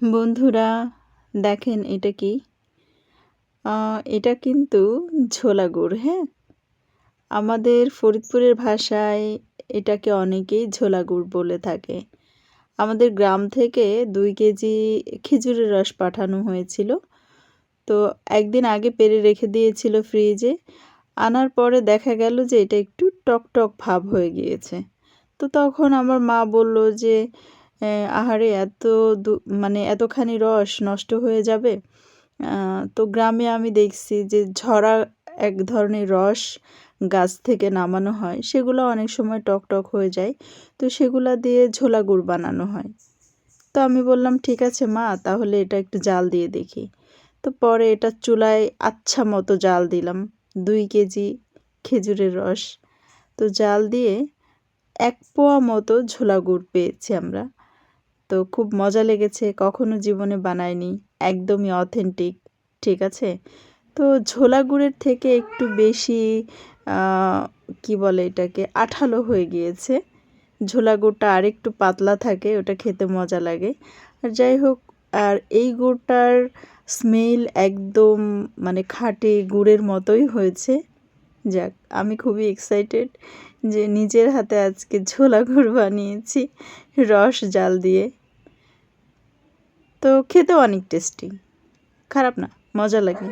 বন্ধুরা, দেখেন এটা কি? এটা কিন্তু ঝোলা গুড় হ্যাঁ? আমাদের ফরিদপুরের ভাষায় এটাকে অনেকেই ঝোলা গুড় বলে থাকে। আমাদের গ্রাম থেকে দুই কেজি খেজুরের রস পাঠানো হয়েছিল। তো একদিন আগে পেরে রেখে দিয়েছিল ফ্রিজে। আনার পরে দেখা গেল যে এটা একটু টক টক ভাব হয়ে গিয়েছে। তো তখন আমার মা বলল যে আহারে, এত মানে এতখানি রস নষ্ট হয়ে যাবে? তো গ্রামে আমি দেখছি যে ঝরা এক ধরনের রস গাছ থেকে নামানো হয়। সেগুলো অনেক সময় টক টক হয়ে যায়। তো সেগুলো দিয়ে ঝোলা গুড় বানানো হয়। তো আমি বললাম, ঠিক আছে মা, তাহলে এটা একটু জাল দিয়ে দেখি। তো পরে এটা চুলায় আচ্ছা মতো জাল দিলাম, দুই কেজি খেজুরের রস। তো জাল দিয়ে এক পোয়া মতো ঝোলা গুড় পেয়েছি আমরা। তো খুব মজা লেগেছে, কখনো জীবনে বানাইনি, একদমই অথেন্টিক ঠিক আছে? তো ঝোলা গুড়ের থেকে একটু বেশি কি বলে এটাকে, আঠালো হয়ে গিয়েছে। ঝোলা গুড়টা আরেকটু পাতলা থাকে, ওটা খেতে মজা লাগে। আর যাই হোক, আর এই গুড়টার স্মেল একদম মানে খাঁটি গুড়ের মতোই হয়েছে। যাক, আমি খুবই এক্সাইটেড যে নিজের হাতে আজকে ঝোলা গুড় বানিয়েছি, রস জাল দিয়ে। তো খেতেও অনেক টেস্টি খারাপ না মজা লাগে।